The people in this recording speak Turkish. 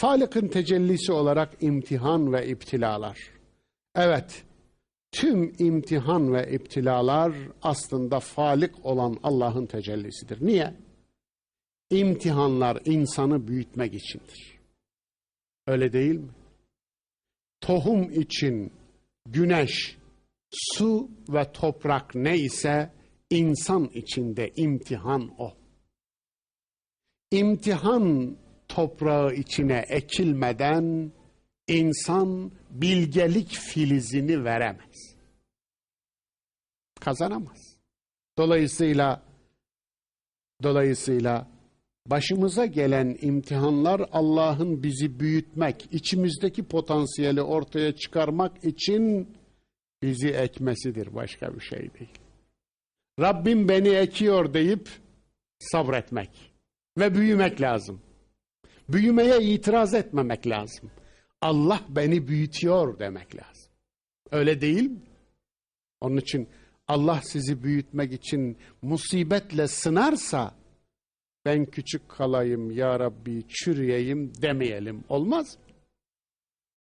Falık'ın tecellisi olarak imtihan ve iptilalar. Evet, tüm imtihan ve iptilalar aslında Falik olan Allah'ın tecellisidir. Niye? İmtihanlar insanı büyütmek içindir. Öyle değil mi? Tohum için güneş, su ve toprak neyse insan içinde imtihan o. İmtihan toprağı içine ekilmeden insan bilgelik filizini veremez. Kazanamaz. Dolayısıyla dolayısıyla başımıza gelen imtihanlar Allah'ın bizi büyütmek, içimizdeki potansiyeli ortaya çıkarmak için bizi ekmesidir başka bir şey değil. Rabbim beni ekiyor deyip sabretmek ve büyümek lazım. Büyümeye itiraz etmemek lazım. Allah beni büyütüyor demek lazım. Öyle değil mi? Onun için Allah sizi büyütmek için musibetle sınarsa ben küçük kalayım ya Rabbi çürüyeyim demeyelim. Olmaz mı?